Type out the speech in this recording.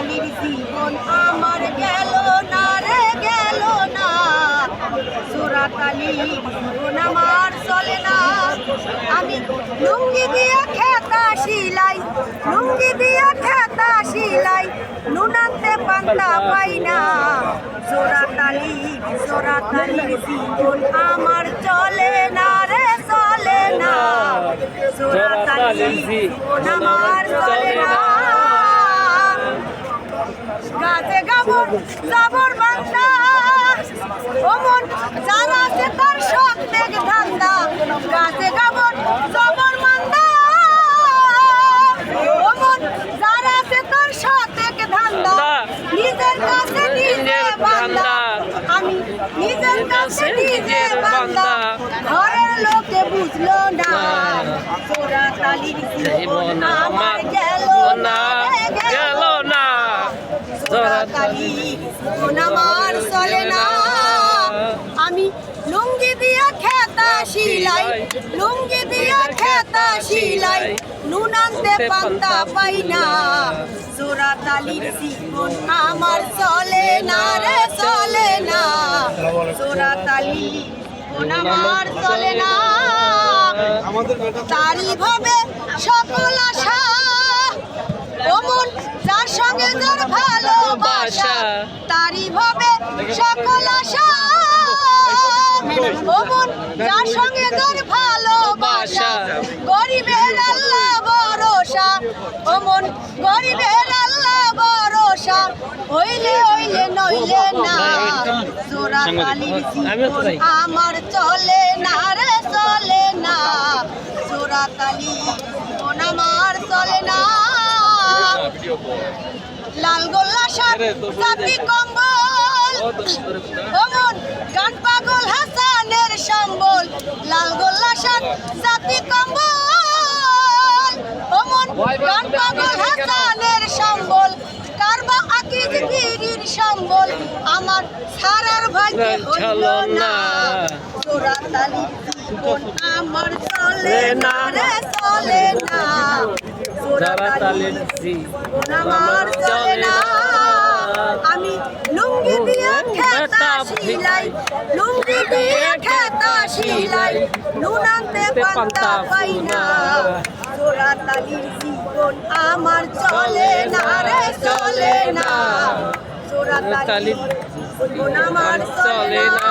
তালির জীবন আমার গেল না রে গেল না। জোড়া তালির জীবন আমার চলে না। আমি লুঙ্গি দিয়া খেতা শিলাই লুঙ্গি দিয়া খেতা শিলাই নুনান্তে পান্তা পাই না। জোড়া তালি জোড়া তালির জীবন আমার চলে না রে চলে না। তালির জীবন আমার চলে না। গাছে গাবর যাবর বান্দা। ওমন যারা আছে তার শখ ধান্দা। গাছে বান্দা। ওমন যারা আছে তার শখ ধান্দা। নিজের কাছে নিজে বান্দা। আমি নিজের কাছে নিজে বান্দা। ঘরের লোকে বুঝলো না। তোরা তালির জীবন আমার গেল না রে গেল না জীবন আমার চলে না। আমি লুঙ্গি দিয়া খেতা শিলাই লুঙ্গি দিয়া খেতা শিলাই নুন আনতে পান্তা পাই না। জোড়াতালির জীবন আমার চলে না রে চলে না। জোড়াতালি জীবন আমার চলে না। তারি ভাবে সকল আশা অমন যার সঙ্গে যার ভালোবাসা অমন যার সঙ্গে যার ভালোবাসা। গরিবের আল্লাহ ভরসা গরিবের আল্লাহ ভরসা। হইলে হইলে নইলে না। আমার চলে না রে, চলে না। জোড়া জীবন আমার চলে না। লাল গোল্লা জাতি কম্বল সম্বল লাল গোল্লা শাক জাতি কম্বল। অমন গান পাগল হাসানের সম্বল কারবা আকিজ গিরির সম্বল? আমার সারার ভাগ্যে হইল না। তোরা তালি আমার চলে না রে চলে না। তোরা তালি আমার চলে না আমি লুঙ্গি দিয়ে খেতা শিলাই লুঙ্গি দিয়ে খেতা শিলাই নুন আনতে পান্তা পাই না। তোরা তালির জীবন আমার চলে না রে চলে না। তোরা তালির জীবন আমার চলে না।